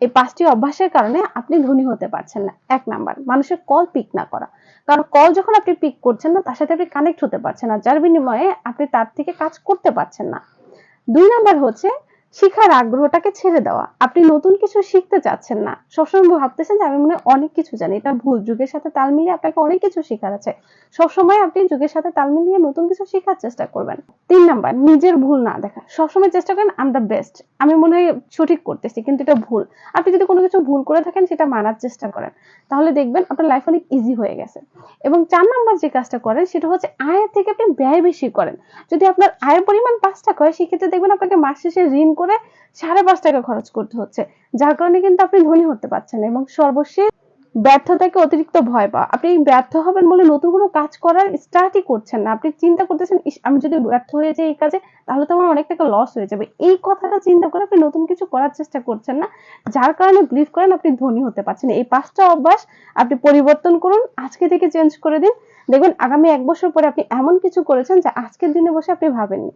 এই পাঁচটি অভ্যাসের কারণে আপনি ধনী হতে পারছেন না। এক নাম্বার, মানুষের কল পিক না করা। কারণ কল যখন আপনি পিক করছেন না, তার সাথে আপনি কানেক্ট হতে পারছেন না, যার বিনিময়ে আপনি তার থেকে কাজ করতে পারছেন না। দুই নাম্বার হচ্ছে শিখার আগ্রহটাকে ছেড়ে দেওয়া। আপনি নতুন কিছু শিখতে চাচ্ছেন না। সবসময় ভাবতেছেন যে, আমি মনে অনেক কিছু জানি। এটা ভুল। যুগের সাথে তাল মিলিয়ে আপনাকে অনেক কিছু শেখার আছে। সবসময় আপনি যুগের সাথে তাল মিলিয়ে নতুন কিছু শেখার চেষ্টা করবেন। তিন নাম্বার, নিজের ভুল না দেখা। সবসময় চেষ্টা করেন আম দ্য বেস্ট আমি মনে হয় সঠিক করতেছি, কিন্তু এটা ভুল। আপনি যদি কোনো কিছু ভুল করে থাকেন, সেটা মানার চেষ্টা করেন। তাহলে দেখবেন আপনার লাইফ অনেক ইজি হয়ে গেছে। এবং চার নাম্বার যে কাজটা করেন, সেটা হচ্ছে আয়ের থেকে আপনি ব্যয় বেশি করেন। যদি আপনার আয়ের পরিমাণ পাঁচ টাকা হয় সেক্ষেত্রে দেখবেন আপনাকে মাস শেষে ঋণ করে সাড়ে পাঁচ টাকা খরচ করতে হচ্ছে। যার কারণে কিন্তু আপনি ধনী হতে পারছেন এবং সর্বশেষ ব্যর্থতাকে অতিরিক্ত ভয় পাওয়া। আপনি ব্যর্থ হবেন বলে নতুন কোনো কাজ করার স্টার্টই করছেন না। আপনি চিন্তা করতেছেন "ইস, আমি যদি ব্যর্থ হয়ে যাই এই কাজে তাহলে তো আমার অনেক টাকা লস হয়ে যাবে। এই কথাটা চিন্তা করে আপনি নতুন কিছু করার চেষ্টা করছেন না যার কারণে বিলিভ করেন আপনি ধনী হতে পারছেন। এই পাঁচটা অভ্যাস আপনি পরিবর্তন করুন আজকে থেকে চেঞ্জ করে দিন। দেখবেন আগামী এক বছর পরে আপনি এমন কিছু করেছেন যা আজকের দিনে বসে আপনি ভাবেননি।